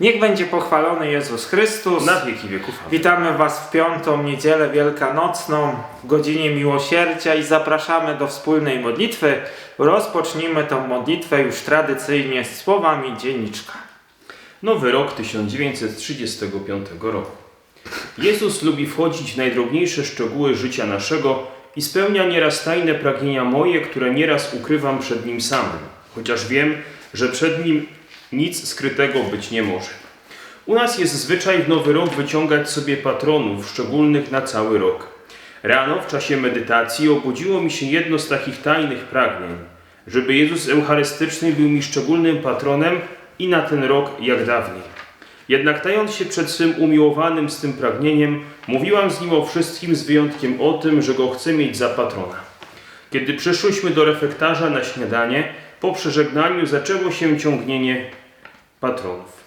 Niech będzie pochwalony Jezus Chrystus. Na wieki wieków. Amen. Witamy Was w piątą niedzielę wielkanocną w godzinie miłosierdzia i zapraszamy do wspólnej modlitwy. Rozpocznijmy tę modlitwę już tradycyjnie z słowami dzienniczka. Nowy rok 1935 roku. Jezus lubi wchodzić w najdrobniejsze szczegóły życia naszego i spełnia nieraz tajne pragnienia moje, które nieraz ukrywam przed Nim samym, chociaż wiem, że przed Nim nic skrytego być nie może. U nas jest zwyczaj w Nowy Rok wyciągać sobie patronów szczególnych na cały rok. Rano w czasie medytacji obudziło mi się jedno z takich tajnych pragnień, żeby Jezus Eucharystyczny był mi szczególnym patronem i na ten rok jak dawniej. Jednak tając się przed swym umiłowanym z tym pragnieniem, mówiłam z nim o wszystkim z wyjątkiem o tym, że go chcę mieć za patrona. Kiedy przyszłyśmy do refektarza na śniadanie, po przeżegnaniu zaczęło się ciągnienie patronów.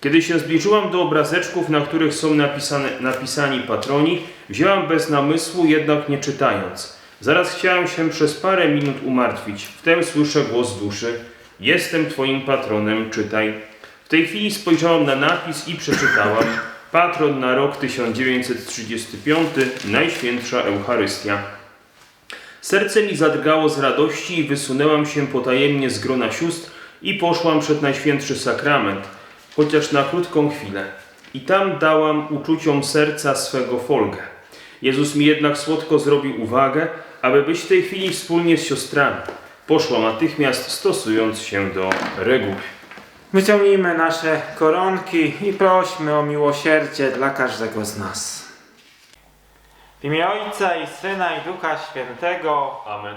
Kiedy się zbliżyłam do obrazeczków, na których są napisane, napisani patroni, wzięłam bez namysłu, jednak nie czytając. Zaraz chciałam się przez parę minut umartwić. Wtem słyszę głos duszy. Jestem Twoim patronem, czytaj. W tej chwili spojrzałam na napis i przeczytałam. Patron na rok 1935, Najświętsza Eucharystia. Serce mi zadrgało z radości i wysunęłam się potajemnie z grona sióstr i poszłam przed Najświętszy Sakrament, chociaż na krótką chwilę. I tam dałam uczuciom serca swego folgę. Jezus mi jednak słodko zrobił uwagę, aby być w tej chwili wspólnie z siostrami. Poszłam natychmiast stosując się do reguły. Wyciągnijmy nasze koronki i prośmy o miłosierdzie dla każdego z nas. W imię Ojca i Syna i Ducha Świętego, Amen.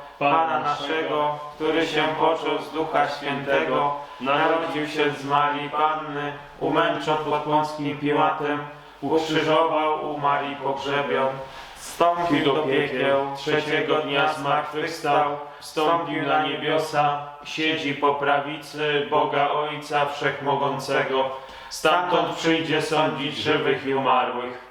Pana naszego, który się począł z Ducha Świętego, narodził się z Marii Panny, umęczon pod Pąskim Piłatem, ukrzyżował, umarł i pogrzebion, wstąpił do piekieł, trzeciego dnia zmartwychwstał, wstąpił na niebiosa, siedzi po prawicy Boga Ojca Wszechmogącego, stamtąd przyjdzie sądzić żywych i umarłych.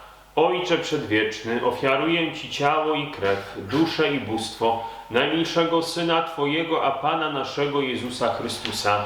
Ojcze Przedwieczny, ofiaruję Ci ciało i krew, duszę i bóstwo najmilszego Syna Twojego, a Pana naszego Jezusa Chrystusa,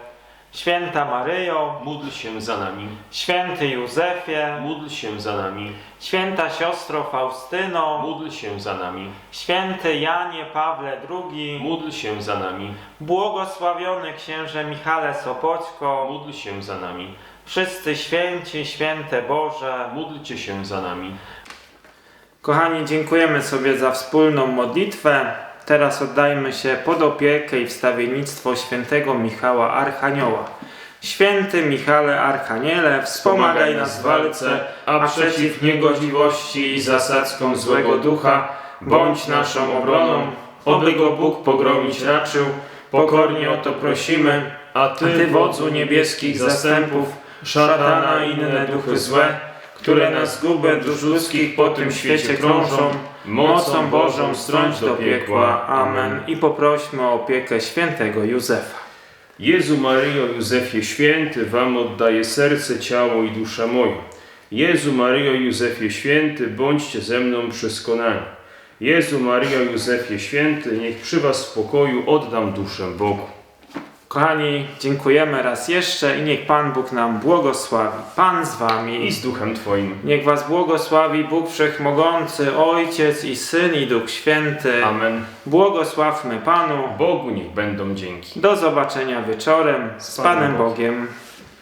Święta Maryjo, Módl się za nami. święty Józefie, Módl się za nami. święta siostro Faustyno, Módl się za nami. święty Janie Pawle II, Módl się za nami. błogosławiony księże Michale Sopoćko, Módl się za nami. wszyscy święci, święte Boże. Módlcie się za nami. Kochani, dziękujemy sobie za wspólną modlitwę. Teraz oddajmy się pod opiekę i wstawiennictwo świętego Michała Archanioła. Święty Michale Archaniele, wspomagaj nas w walce, a przeciw niegodziwości i zasadzkom złego ducha bądź naszą obroną, oby go Bóg pogromić raczył. Pokornie o to prosimy, A a Ty wodzu niebieskich zastępów, szatana i inne duchy złe, które na zgubę dusz ludzkich po tym świecie krążą, mocą Bożą strąć do piekła. Amen. I poprośmy o opiekę świętego Józefa. Jezu Maryjo Józefie Święty, Wam oddaję serce, ciało i duszę moją. Jezu Maryjo Józefie Święty, bądźcie ze mną przeskonani. Jezu Maryjo Józefie Święty, niech przy Was w pokoju oddam duszę Bogu. Kochani, dziękujemy raz jeszcze i niech Pan Bóg nam błogosławi. Pan z Wami. I z duchem Twoim. Niech Was błogosławi Bóg Wszechmogący, Ojciec i Syn i Duch Święty. Amen. Błogosławmy Panu. Bogu niech będą dzięki. Do zobaczenia wieczorem z Panem Bogiem.